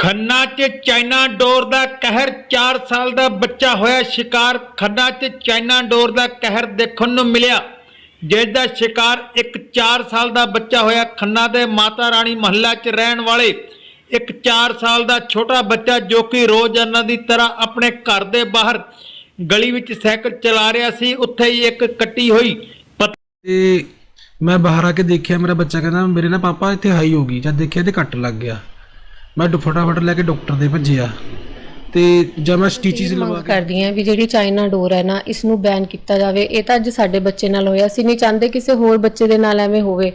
ਖੰਨਾ 'ਚ ਚਾਈਨਾ ਡੋਰ ਦਾ ਕਹਿਰ 4 ਸਾਲ ਦਾ ਬੱਚਾ ਹੋਇਆ ਸ਼ਿਕਾਰ। ਖੰਨਾ 'ਚ ਚਾਈਨਾ ਡੋਰ ਦਾ ਕਹਿਰ ਦੇਖਣ ਨੂੰ ਮਿਲਿਆ, ਜਿਸ ਦਾ ਸ਼ਿਕਾਰ ਇੱਕ 4 ਸਾਲ ਦਾ ਬੱਚਾ ਹੋਇਆ। ਖੰਨਾ ਦੇ ਮਾਤਾ ਰਾਣੀ ਮਹੱਲਾ 'ਚ ਰਹਿਣ ਵਾਲੇ ਇੱਕ 4 ਸਾਲ ਦਾ ਛੋਟਾ ਬੱਚਾ ਜੋ ਕਿ ਰੋਜ਼ਾਨਾ ਦੀ ਤਰ੍ਹਾਂ ਆਪਣੇ ਘਰ ਦੇ ਬਾਹਰ ਗਲੀ ਵਿੱਚ ਸਾਈਕਲ ਚਲਾ ਰਿਹਾ ਸੀ, ਉੱਥੇ ਹੀ ਇੱਕ ਕੱਟੀ ਹੋਈ। ਤੇ ਮੈਂ ਬਾਹਰ ਆ ਕੇ ਦੇਖਿਆ, ਮੇਰਾ ਬੱਚਾ ਕਹਿੰਦਾ, ਮੇਰੇ ਨਾ ਪਾਪਾ ਇੱਥੇ ਹਾਈ ਹੋ ਗਈ, ਜਦ ਦੇਖਿਆ ਤੇ ਕੱਟ ਲੱਗ ਗਿਆ। ਮੈਂ ਡ- ਫਟਾਫਟ ਲੈ ਕੇ ਡਾਕਟਰ ਦੇ ਭੱਜਿਆ। ਤੇ ਜਦ ਮੈਂ ਸਟੀਚਿਸ ਲਵਾ ਮੰਗ ਕੇ ਕਰਦੀ ਹਾਂ ਵੀ ਜਿਹੜੀ ਚਾਈਨਾ ਡੋਰ ਹੈ ਨਾ ਇਸ ਨੂੰ ਬੈਨ ਕੀਤਾ ਜਾਵੇ। ਇਹ ਤਾਂ ਅੱਜ ਸਾਡੇ ਬੱਚੇ ਨਾਲ ਹੋਇਆ। ਅਸੀਂ ਨਹੀਂ ਚਾਹੁੰਦੇ ਕਿਸੇ ਹੋਰ ਬੱਚੇ ਦੇ ਨਾਲ ਐਵੇਂ ਹੋਵੇ।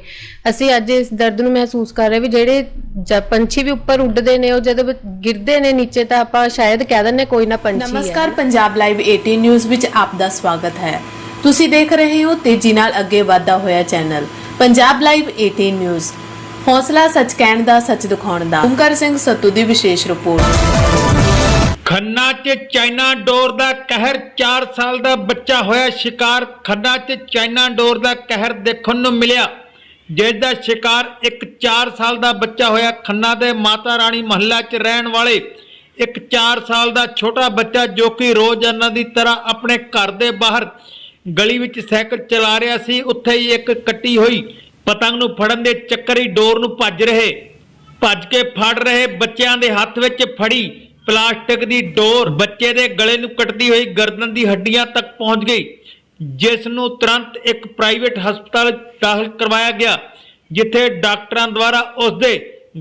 ਅਸੀਂ ਅੱਜ ਇਸ ਦਰਦ ਨੂੰ ਮਹਿਸੂਸ ਕਰ ਰਹੇ ਵੀ ਜਿਹੜੇ ਜ- ਪੰਛੀ ਵੀ ਉੱਪਰ ਉੱਡਦੇ ਨੇ ਉਹ ਜਦੋਂ ਗਿਰਦੇ ਨੇ ਨੀਚੇ ਤਾਂ ਆਪਾਂ ਸ਼ਾਇਦ ਕਹਿ ਦਿੰਦੇ ਕੋਈ ਨਾ ਪੰਛੀ ਹੈ। ਨਮਸਕਾਰ ਪੰਜਾਬ ਲਾਈਵ 18 ਨਿਊਜ਼ ਵਿੱਚ ਆਪ ਦਾ ਸਵਾਗਤ ਹੈ। ਤੁਸੀਂ ਦੇਖ ਰਹੇ ਹੋ ਤੇਜ਼ੀ ਨਾਲ ਅੱਗੇ ਵਧਦਾ ਹੋਇਆ ਚੈਨਲ ਪੰਜਾਬ ਲਾਈਵ 18 ਨਿਊਜ਼। ਹੌਸਲਾ ਸੱਚ ਕਹਿਣ ਦਾ, ਸੱਚ ਦਿਖਾਉਣ ਦਾ। ਓਮਕਾਰ ਸਿੰਘ ਸੱਤੂ ਦੀ ਵਿਸ਼ੇਸ਼ ਰਿਪੋਰਟ। ਖੰਨਾ 'ਚ ਚਾਈਨਾ ਡੋਰ ਦਾ ਕਹਿਰ 4 ਸਾਲ ਦਾ ਬੱਚਾ ਹੋਇਆ ਸ਼ਿਕਾਰ। ਖੰਨਾ 'ਚ ਚਾਈਨਾ ਡੋਰ ਦਾ ਕਹਿਰ ਦੇਖਣ ਨੂੰ ਮਿਲਿਆ, ਜਿਸ ਦਾ ਸ਼ਿਕਾਰ ਇੱਕ 4 ਸਾਲ ਦਾ ਬੱਚਾ ਹੋਇਆ। ਖੰਨਾ ਦੇ ਮਾਤਾ ਰਾਣੀ ਮਹੱਲਾ 'ਚ ਰਹਿਣ ਵਾਲੇ ਇੱਕ 4 ਸਾਲ ਦਾ ਛੋਟਾ ਬੱਚਾ ਜੋ ਕਿ ਰੋਜ਼ਾਨਾ ਦੀ ਤਰ੍ਹਾਂ ਆਪਣੇ ਘਰ ਦੇ ਬਾਹਰ ਗਲੀ ਵਿੱਚ ਸਾਈਕਲ ਚਲਾ ਰਿਹਾ ਸੀ, ਉੱਥੇ ਹੀ ਇੱਕ ਕੱਟੀ ਹੋਈ ਪਤੰਗ ਨੂੰ ਫੜਨ ਦੇ ਚੱਕਰੀ ਡੋਰ ਨੂੰ ਭੱਜ ਰਹੇ। ਭੱਜ ਕੇ ਫੜ ਰਹੇ ਬੱਚਿਆਂ ਦੇ ਹੱਥ ਵਿੱਚ ਫੜੀ ਪਲਾਸਟਿਕ ਦੀ ਡੋਰ। ਬੱਚੇ ਦੇ ਗਲੇ ਨੂੰ ਕੱਟਦੀ ਹੋਈ ਗਰਦਨ ਦੀ ਹੱਡੀਆਂ ਤੱਕ ਪਹੁੰਚ ਗਈ, ਜਿਸ ਨੂੰ ਤੁਰੰਤ ਇੱਕ ਪ੍ਰਾਈਵੇਟ ਹਸਪਤਾਲ ਦਾਖਲ ਕਰਵਾਇਆ ਗਿਆ, ਜਿੱਥੇ ਡਾਕਟਰਾਂ ਦੁਆਰਾ ਉਸ ਦੇ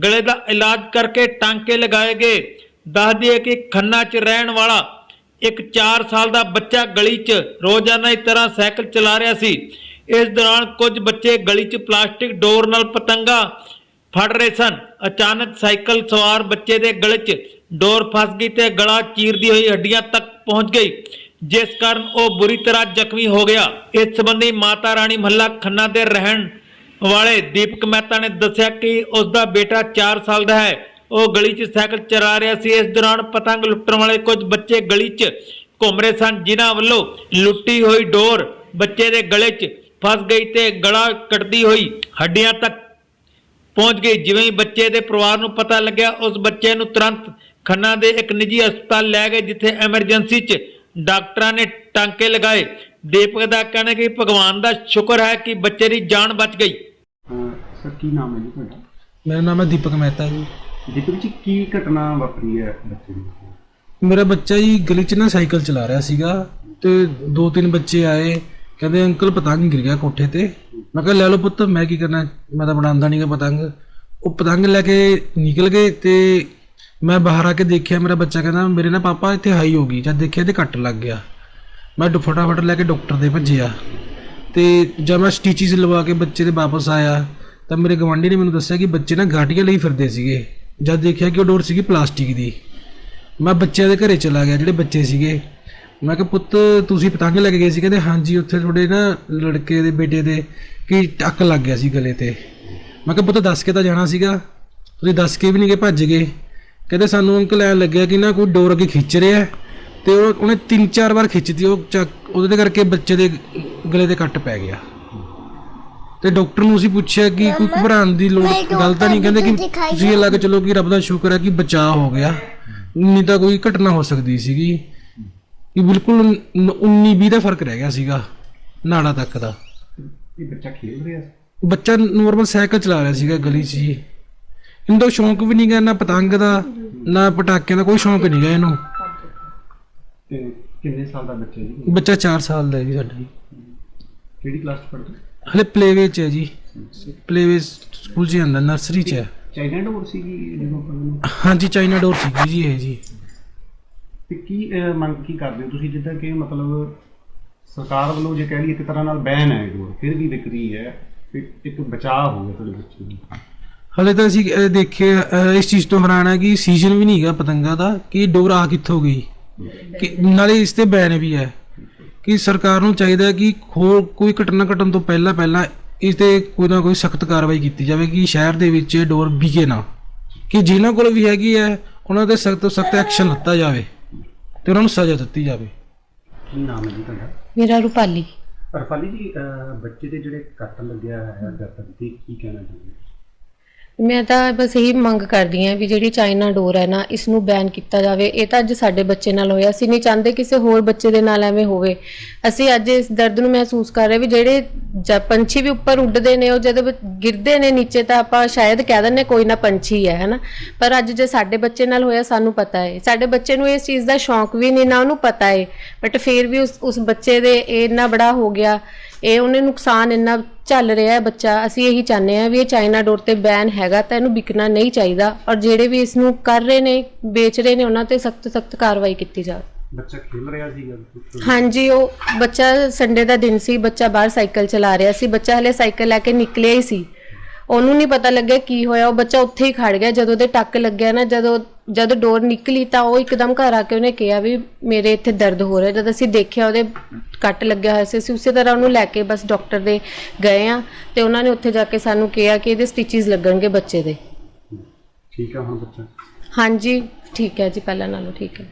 ਗਲੇ ਦਾ ਇਲਾਜ ਕਰਕੇ ਟਾਂਕੇ ਲਗਾਏ ਗਏ। ਦੱਸ ਦਈਏ ਕਿ ਖੰਨਾ 'ਚ ਰਹਿਣ ਵਾਲਾ ਇੱਕ 4 ਸਾਲ ਦਾ ਬੱਚਾ ਗਲੀ 'ਚ ਰੋਜ਼ਾਨਾ ਦੀ ਤਰ੍ਹਾਂ ਸਾਈਕਲ ਚਲਾ ਰਿਹਾ ਸੀ। ਇਸ ਦੌਰਾਨ ਕੁਝ ਬੱਚੇ ਗਲੀ 'ਚ ਪਲਾਸਟਿਕ ਡੋਰ ਨਾਲ ਪਤੰਗਾ ਫੜ ਰਹੇ ਸਨ। ਅਚਾਨਕ ਸਾਈਕਲ ਸਵਾਰ ਬੱਚੇ ਦੇ ਗਲੇ 'ਚ ਡੋਰ ਫਸ ਗਈ ਤੇ ਗਲਾ ਚੀਰਦੀ ਹੋਈ ਹੱਡੀਆਂ ਤੱਕ ਪਹੁੰਚ ਗਈ, ਜਿਸ ਕਾਰਨ ਉਹ ਬੁਰੀ ਤਰ੍ਹਾਂ ਜ਼ਖਮੀ ਹੋ ਗਿਆ। ਇਸ ਸੰਬੰਧੀ ਮਾਤਾ ਰਾਣੀ ਮਹੱਲਾ ਖੰਨਾ ਦੇ ਰਹਿਣ ਵਾਲੇ ਦੀਪਕ ਮਹਿਤਾ ਨੇ ਦੱਸਿਆ ਕਿ ਉਸ ਦਾ ਬੇਟਾ 4 ਸਾਲ ਦਾ ਹੈ। ਉਹ ਗਲੀ 'ਚ ਸਾਈਕਲ ਚਲਾ ਰਿਹਾ ਸੀ। ਇਸ ਦੌਰਾਨ ਪਤੰਗ ਲੁੱਟਣ ਵਾਲੇ ਕੁਝ ਬੱਚੇ ਗਲੀ 'ਚ ਘੁੰਮ ਰਹੇ ਸਨ, ਜਿਨ੍ਹਾਂ ਵੱਲੋਂ ਲੁੱਟੀ ਹੋਈ ਡੋਰ ਬੱਚੇ ਦੇ ਗਲੇ 'ਚ ਫਸ ਗਈ ਤੇ ਗਲਾ ਕੱਟਦੀ ਹੋਈ ਹੱਡੀਆਂ ਤੱਕ ਪਹੁੰਚ ਗਈ। ਜਿਵੇਂ ਹੀ ਬੱਚੇ ਦੇ ਪਰਿਵਾਰ ਨੂੰ ਪਤਾ ਲੱਗਿਆ ਉਸ ਬੱਚੇ ਨੂੰ ਤੁਰੰਤ ਖੰਨਾ ਦੇ ਇੱਕ ਨਿੱਜੀ ਹਸਪਤਾਲ ਲੈ ਗਏ ਜਿੱਥੇ ਐਮਰਜੈਂਸੀ 'ਚ ਡਾਕਟਰਾਂ ਨੇ ਟਾਂਕੇ ਲਗਾਏ। ਦੀਪਕ ਦਾ ਕਹਿਣਾ ਹੈ ਕਿ ਭਗਵਾਨ ਦਾ ਸ਼ੁਕਰ ਹੈ ਕਿ ਬੱਚੇ ਦੀ ਜਾਨ ਬਚ ਗਈ। ਸਰ ਕੀ ਨਾਮ ਹੈ ਜੀ ਤੁਹਾਡਾ? ਮੇਰਾ ਨਾਮ ਹੈ ਦੀਪਕ ਮਹਿਤਾ ਜੀ। ਦੀਪਕ ਜੀ ਕੀ ਘਟਨਾ ਵਾਪਰੀ ਹੈ ਬੱਚੇ ਨੂੰ ਮੇਰਾ ਬੱਚਾ ਜੀ ਗਲੀ 'ਚ ਨਾ ਸਾਈਕਲ ਚਲਾ ਰਿਹਾ ਸੀਗਾ ਤੇ ਦੋ ਤਿੰਨ ਬੱਚੇ ਆਏ। ਕਹਿੰਦੇ ਅੰਕਲ ਪਤੰਗ ਗਿਰ ਗਿਆ ਕੋਠੇ ਤੇ। ਮੈਂ ਕਿਹਾ, ਲੈ ਲਓ ਪੁੱਤ, ਮੈਂ ਕੀ ਕਰਨਾ? ਮੈਂ ਤਾਂ ਬਣਾਉਂਦਾ ਨਹੀਂਗਾ ਪਤੰਗ। ਉਹ ਪਤੰਗ ਲੈ ਕੇ ਨਿਕਲ ਗਏ ਤੇ ਮੈਂ ਬਾਹਰ ਆ ਕੇ ਦੇਖਿਆ, ਮੇਰਾ ਬੱਚਾ ਕਹਿੰਦਾ, ਮੇਰੇ ਨਾ ਪਾਪਾ ਇੱਥੇ ਹਾਈ ਹੋ ਗਈ, ਜਦ ਦੇਖਿਆ ਤੇ ਕੱਟ ਲੱਗ ਗਿਆ। ਮੈਂ ਫਟਾਫਟ ਲੈ ਕੇ ਡਾਕਟਰ ਦੇ ਭੱਜਿਆ। ਤੇ ਜਦ ਮੈਂ ਸਟੀਚਿਸ ਲਵਾ ਕੇ ਬੱਚੇ ਦੇ ਵਾਪਸ ਆਇਆ, ਤਾਂ ਮੇਰੇ ਗਵਾਂਢੀ ਨੇ ਮੈਨੂੰ ਦੱਸਿਆ ਕਿ ਬੱਚੇ ਨਾ ਗਾਟੀਆਂ ਲਈ ਫਿਰਦੇ ਸੀਗੇ। ਜਦ ਦੇਖਿਆ ਕਿ ਉਹ ਡੋਰ ਸੀਗੀ ਪਲਾਸਟਿਕ ਦੀ। ਮੈਂ ਬੱਚਿਆਂ ਦੇ ਘਰੇ ਚਲਾ ਗਿਆ, ਜਿਹੜੇ ਬੱਚੇ ਸੀਗੇ। ਮੈਂ ਕਿਹਾ ਪੁੱਤ ਤੁਸੀਂ ਪਤੰਗ ਲੈ ਕੇ ਗਏ ਸੀ। ਕਹਿੰਦੇ ਹਾਂਜੀ ਉੱਥੇ ਤੁਹਾਡੇ ਨਾ ਲੜਕੇ ਦੇ ਬੇਟੇ ਦੇ ਕੀ ਟੱਕ ਲੱਗ ਗਿਆ ਸੀ ਗਲੇ ਤੇ। ਮੈਂ ਕਿਹਾ ਪੁੱਤ ਦੱਸ ਕੇ ਤਾਂ ਜਾਣਾ ਸੀਗਾ। ਤੁਸੀਂ ਦੱਸ ਕੇ ਵੀ ਨਹੀਂ ਗਏ ਭੱਜ ਗਏ। ਕਹਿੰਦੇ ਸਾਨੂੰ ਅੰਕਲ ਐ ਲੱਗਿਆ ਕਿ ਨਾ ਕੋਈ ਡੋਰ ਅੱਗੇ ਖਿੱਚ ਰਿਹਾ ਤੇ ਉਹ ਉਹਨੇ ਤਿੰਨ ਚਾਰ ਵਾਰ ਖਿੱਚਤੀ ਉਹ ਚੱਕ- ਉਹਦੇ ਕਰਕੇ ਬੱਚੇ ਦੇ ਗਲੇ ਤੇ ਕੱਟ ਪੈ ਗਿਆ। ਤੇ ਡਾਕਟਰ ਨੂੰ ਅਸੀਂ ਪੁੱਛਿਆ ਕਿ ਕੋਈ ਘਬਰਾਉਣ ਦੀ ਲੋੜ ਗੱਲ ਤਾਂ ਨਹੀਂ ਕਹਿੰਦੇ ਕਿ ਤੁਸੀਂ ਇਹ ਲੱਗ ਚਲੋ ਕਿ ਰੱਬ ਦਾ ਸ਼ੁਕਰ ਹੈ ਕਿ ਬਚਾਅ ਹੋ ਗਿਆ। ਨਹੀਂ ਤਾਂ ਕੋਈ ਘਟਨਾ ਹੋ ਸਕਦੀ ਸੀਗੀ। ਕਿ ਬਿਲਕੁਲ 19 20 ਦਾ ਫ਼ਰਕ ਰਹਿ ਗਿਆ ਸੀਗਾ ਨਾੜਾ ਤੱਕ ਦਾ। ਇਹ ਬੱਚਾ ਖੇਡ ਰਿਹਾ ਸੀ? ਬੱਚਾ ਨੋਰਮਲ ਸਾਈਕਲ ਚਲਾ ਰਿਹਾ ਸੀਗਾ ਗਲੀ 'ਚ ਜੀ। ਇਹਨੂੰ ਤਾਂ ਸ਼ੌਂਕ ਵੀ ਨਹੀਂ ਗਾ ਨਾ ਪਤੰਗ ਦਾ ਨਾ ਪਟਾਕਿਆਂ ਦਾ ਕੋਈ ਸ਼ੌਂਕ ਨਹੀਂ ਗਾ ਇਹਨੂੰ। ਤੇ ਕਿੰਨੇ ਸਾਲ ਦਾ ਬੱਚਾ ਜੀ? ਬੱਚਾ 4 ਸਾਲ ਦਾ ਹੈ ਜੀ ਸਾਡਾ ਜੀ। ਕਿਹੜੀ ਕਲਾਸ ਚ ਪੜ੍ਹਦਾ? ਹਲੇ ਪਲੇਵੇ 'ਚ ਹੈ ਜੀ। ਪਲੇਵੇ ਸਕੂਲ 'ਚ ਜਾਂਦਾ ਨਰਸਰੀ 'ਚ ਹੈ। ਚਾਈਨਾ ਡੋਰ ਜਦੋਂ ਪੜ੍ਹਨ ਨੂੰ? ਹਾਂਜੀ ਚਾਈਨਾ ਡੋਰ ਸੀਗੀ ਜੀ ਇਹ ਜੀ। ਤੇ ਕੀ ਅਹ, ਮੰਗ ਕੀ ਕਰਦੇ ਹੋ? ਤੁਸੀਂ ਜਿੱਦਾਂ ਕਿ ਮਤਲਬ ਸਰਕਾਰ ਵੱਲੋਂ ਜੇ ਕਹਿ ਲਈਏ ਇੱਕ ਤਰ੍ਹਾਂ ਨਾਲ ਬੈਨ ਹੈ ਇਹ ਫਿਰ ਵੀ ਵਿਕ ਹੈ ਤੇ ਇੱਕ ਬਚਾਅ ਹੋ ਗਿਆ ਤੁਹਾਡੇ ਬੱਚੇ ਨੂੰ। ਹਲੇ ਤਾਂ ਅਸੀਂ ਇਹ ਦੇਖਿਆ ਅਹ ਇਸ ਚੀਜ਼ ਤੋਂ ਹੈਰਾਨ ਹੈ ਕਿ ਸੀਜ਼ਨ ਵੀ ਨਹੀਂ ਹੈਗਾ ਪਤੰਗਾ ਦਾ ਕਿ ਡੋਰ ਆ ਕਿੱਥੋਂ ਗਈ? ਕਿ ਨਾਲੇ ਇਸ ਤੇ ਬੈਨ ਵੀ ਹੈ ਕਿ ਸਰਕਾਰ ਨੂੰ ਚਾਹੀਦਾ ਹੈ ਕਿ ਹੋਰ ਕੋਈ ਘਟਨਾ ਘਟਣ ਤੋਂ ਪਹਿਲਾਂ ਪਹਿਲਾਂ ਇਸ ਤੇ ਕੋਈ ਨਾ ਕੋਈ ਸਖਤ ਕਾਰਵਾਈ ਕੀਤੀ ਜਾਵੇ ਕਿ ਸ਼ਹਿਰ ਦੇ ਵਿੱਚ ਇਹ ਡੋਰ ਵਿਕੇ ਨਾ। ਕਿ ਜਿਨ੍ਹਾਂ ਕੋਲ ਵੀ ਹੈਗੀ ਹੈ ਉਹਨਾਂ ਤੇ ਸਖਤ ਤੋਂ ਸਖਤ ਐਕਸ਼ਨ ਲਿੱਤਾ ਜਾਵੇ। ਤੇ ਉਹਨਾਂ ਨੂੰ ਸਜ਼ਾ ਦਿੱਤੀ ਜਾਵੇ। ਕੀ ਨਾਮ ਹੈ ਜੀ ਤੁਹਾਡਾ? ਮੇਰਾ ਰੂਪਾਲੀ। ਰਫਾਲੀ ਜੀ ਅਹ, ਬੱਚੇ ਦੇ ਜਿਹੜੇ ਕੱਟ ਲੱਗਿਆ ਹੈ ਗਰਦਨ ਤੇ ਕੀ ਕਹਿਣਾ ਚਾਹੁੰਦੇ ਹੋ? ਮੈਂ ਤਾਂ ਬਸ ਇਹੀ ਮੰਗ ਕਰਦੀ ਹਾਂ ਵੀ ਜਿਹੜੀ ਚਾਈਨਾ ਡੋਰ ਹੈ ਨਾ ਇਸ ਨੂੰ ਬੈਨ ਕੀਤਾ ਜਾਵੇ। ਇਹ ਤਾਂ ਅੱਜ ਸਾਡੇ ਬੱਚੇ ਨਾਲ ਹੋਇਆ। ਅਸੀਂ ਨਹੀਂ ਚਾਹੁੰਦੇ ਕਿਸੇ ਹੋਰ ਬੱਚੇ ਦੇ ਨਾਲ ਐਵੇਂ ਹੋਵੇ। ਅਸੀਂ ਅੱਜ ਇਸ ਦਰਦ ਨੂੰ ਮਹਿਸੂਸ ਕਰ ਰਹੇ ਵੀ ਜਿਹੜੇ ਜ- ਪੰਛੀ ਵੀ ਉੱਪਰ ਉੱਡਦੇ ਨੇ, ਉਹ ਜਦੋਂ ਗਿਰਦੇ ਨੇ ਨੀਚੇ ਤਾਂ ਆਪਾਂ ਸ਼ਾਇਦ ਕਹਿ ਦਿੰਦੇ ਕੋਈ ਨਾ ਪੰਛੀ ਹੈ, ਹਨਾ? ਪਰ ਅੱਜ ਜੇ ਸਾਡੇ ਬੱਚੇ ਨਾਲ ਹੋਇਆ, ਸਾਨੂੰ ਪਤਾ ਹੈ। ਸਾਡੇ ਬੱਚੇ ਨੂੰ ਇਸ ਚੀਜ਼ ਦਾ ਸ਼ੌਂਕ ਵੀ ਨਹੀਂ, ਨਾ ਉਹਨੂੰ ਪਤਾ ਹੈ। ਬਟ ਫਿਰ ਵੀ ਉਸ ਉਸ ਬੱਚੇ ਦੇ ਇਹ ਇੰਨਾ ਬੜਾ ਹੋ ਗਿਆ ਇਹ ਉਹਨੇ ਨੁਕਸਾਨ ਇੰਨਾ ਚੱਲ ਰਿਹਾ ਹੈ ਬੱਚਾ ਅਸੀਂ ਇਹੀ ਚਾਹੁੰਦੇ ਹਾਂ ਵੀ ਇਹ ਚਾਈਨਾ ਡੋਰ ਤੇ ਬੈਨ ਹੈਗਾ ਤਾਂ ਇਹਨੂੰ ਵਿਕਣਾ ਨਹੀਂ ਚਾਹੀਦਾ ਔਰ ਜਿਹੜੇ ਵੀ ਇਸ ਨੂੰ ਕਰ ਰਹੇ ਨੇ ਵੇਚ ਰਹੇ ਨੇ ਉਹਨਾਂ ਤੇ ਸਖਤ ਸਖਤ ਕਾਰਵਾਈ ਕੀਤੀ ਜਾਵੇ ਬੱਚਾ ਖੇਲ ਰਿਹਾ ਸੀਗਾ? ਹਾਂਜੀ ਉਹ ਬੱਚਾ ਸੰਡੇ ਦਾ ਦਿਨ ਸੀ ਬੱਚਾ ਬਾਹਰ ਸਾਈਕਲ ਚਲਾ ਰਿਹਾ ਸੀ ਬੱਚਾ ਹਲੇ ਸਾਈਕਲ ਲੈ ਕੇ ਨਿਕਲਿਆ ਹੀ ਸੀ ਉਹਨੂੰ ਨਹੀਂ ਪਤਾ ਲੱਗਿਆ ਕੀ ਹੋਇਆ ਉਹ ਬੱਚਾ ਉੱਥੇ ਹੀ ਖੜ ਗਿਆ ਜਦੋਂ ਦੇ ਟੱਕ ਲੱਗਿਆ ਨਾ ਜਦੋਂ ਜਦ ਡੋਰ ਨਿਕਲੀ ਤਾਂ ਉਹ ਇੱਕਦਮ ਘਰ ਆ ਕੇ ਉਹਨੇ ਕਿਹਾ ਵੀ ਮੇਰੇ ਇੱਥੇ ਦਰਦ ਹੋ ਰਿਹਾ ਜਦ ਅਸੀਂ ਦੇਖਿਆ ਉਹਦੇ ਕੱਟ ਲੱਗਿਆ ਹੋਇਆ ਸੀ ਅਸੀਂ ਉਸੇ ਤਰ੍ਹਾਂ ਉਹਨੂੰ ਲੈ ਕੇ ਬਸ ਡਾਕਟਰ ਦੇ ਗਏ ਆ ਤੇ ਉਹਨਾਂ ਨੇ ਉੱਥੇ ਜਾ ਕੇ ਸਾਨੂੰ ਕਿਹਾ ਕਿ ਇਹਦੇ ਸਟਿਚਸ ਲੱਗਣਗੇ ਬੱਚੇ ਦੇ। ਠੀਕ ਆ ਹੁਣ ਬੱਚਾ। ਹਾਂਜੀ ਠੀਕ ਹੈ ਜੀ ਪਹਿਲਾਂ ਨਾਲੋਂ ਠੀਕ ਹੈ।